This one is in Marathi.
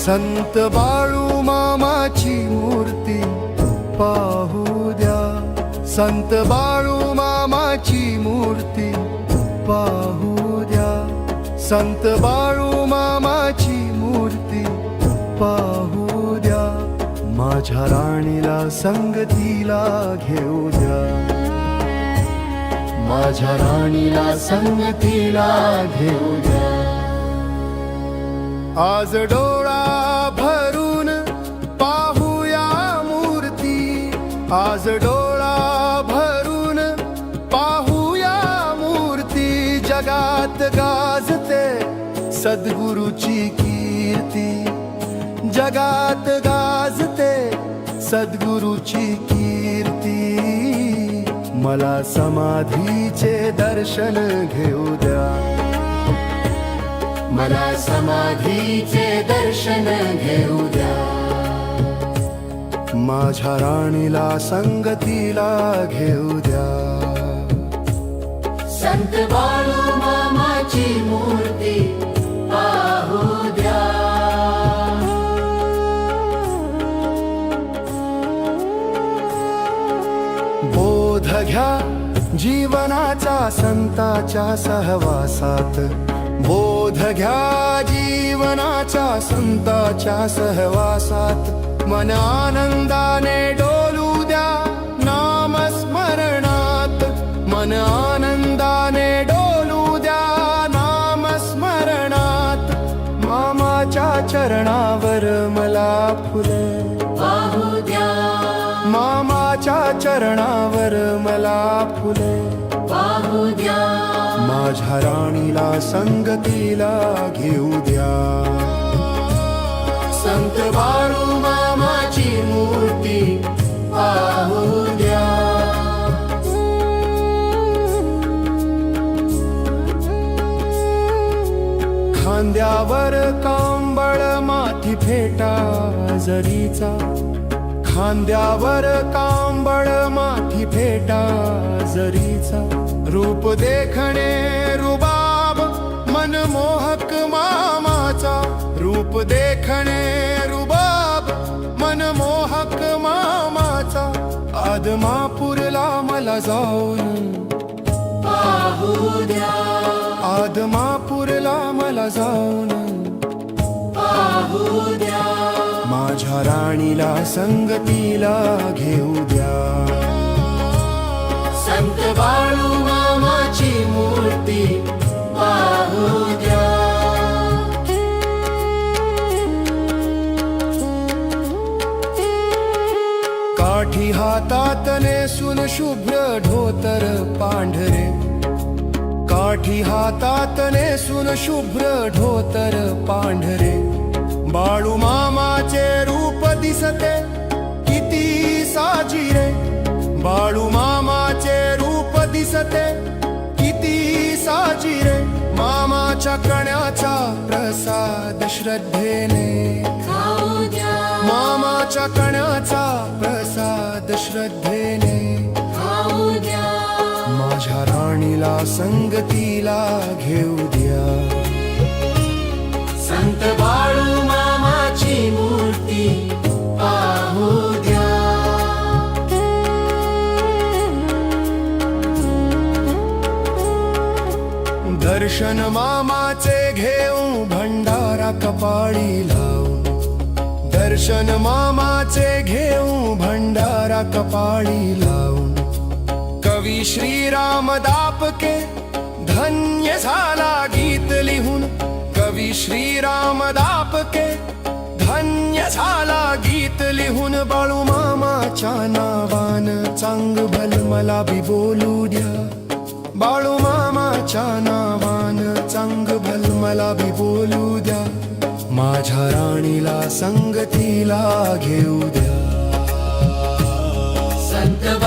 संत बाळू मामाची मूर्ती पाहू द्या. संत बाळू मामाची मूर्ती पाहू द्या. संत बाळू मामाची मूर्ती पाहू द्या. माझ्या राणीला संगतीला घेऊ द्या. माझ्या राणीला संगतीला घेऊ द्या. आज डो आज डोळा भरून पाहूया मूर्ती जगात गाजते सद्गुरूची कीर्ती. जगात गाजते सद्गुरूची कीर्ती. मला समाधीचे दर्शन घेऊ द्या. मला समाधीचे दर्शन घेऊ द्या. माझ्या राणीला संगतीला घेऊ द्या. संत बाळू मामाची मूर्ती पाहू द्या. बोध घ्या जीवनाचा संताच्या सहवासात. बोध घ्या जीवनाच्या संताच्या सहवासात. मन आनंदाने डोलू द्या नामस्मरणात. मन आनंदाने डोलू द्या नामस्मरणात. मामाच्या चरणावर मला फुले. मामाच्या चरणावर मला फुले. माझ्या राणीला संगतीला घेऊ द्या. संत बाळू खांद्यावर कांबळ माथी फेटा जरीचा. खांद्यावर कांबळ माथी फेटा जरीचा. रूप देखणे रुबाब मनमोहक मामाचा. रूप देखणे रुबाब मनमोहक मामाचा. आदमापूरला मला जाऊन पाहू द्या. आदमापूरला मला जाऊन. माझ्या राणीला संगतीला घेऊ द्या. संत बाळू मामाची मूर्ती पाहू द्या. काठी हातात नेसून शुभ्र धोतर पांढरे. काठी हातात नेसून शुभ्र ढोतर पांढरे. बाळू मामाचे रूप दिसते किती साजिरे. बाळू मामाचे रूप दिसते किती साजिरे. मामाच्या कण्याचा प्रसाद श्रद्धेने. मामाच्या कण्याचा प्रसाद श्रद्धेने. खाऊ द्या. राणीला संगतीला घेऊ द्या. संत बाळू मामाची मूर्ती पाहू द्या. दर्शन मामाचे घेऊ भंडारा कपाळी लावून. दर्शन मामाचे घेऊ भंडारा कपाळी लावून. श्रीराम दापके धन्य झाला गीत लिहून. कवी श्रीराम दापके धन्य झाला गीत लिहून. बाळू मामाच्या नावान चांग भल मला बी बोलू द्या. बाळू मामाच्या नावान चांग भल मला बी बोलू द्या. माझ्या राणीला संगतीला घेऊ द्या. संत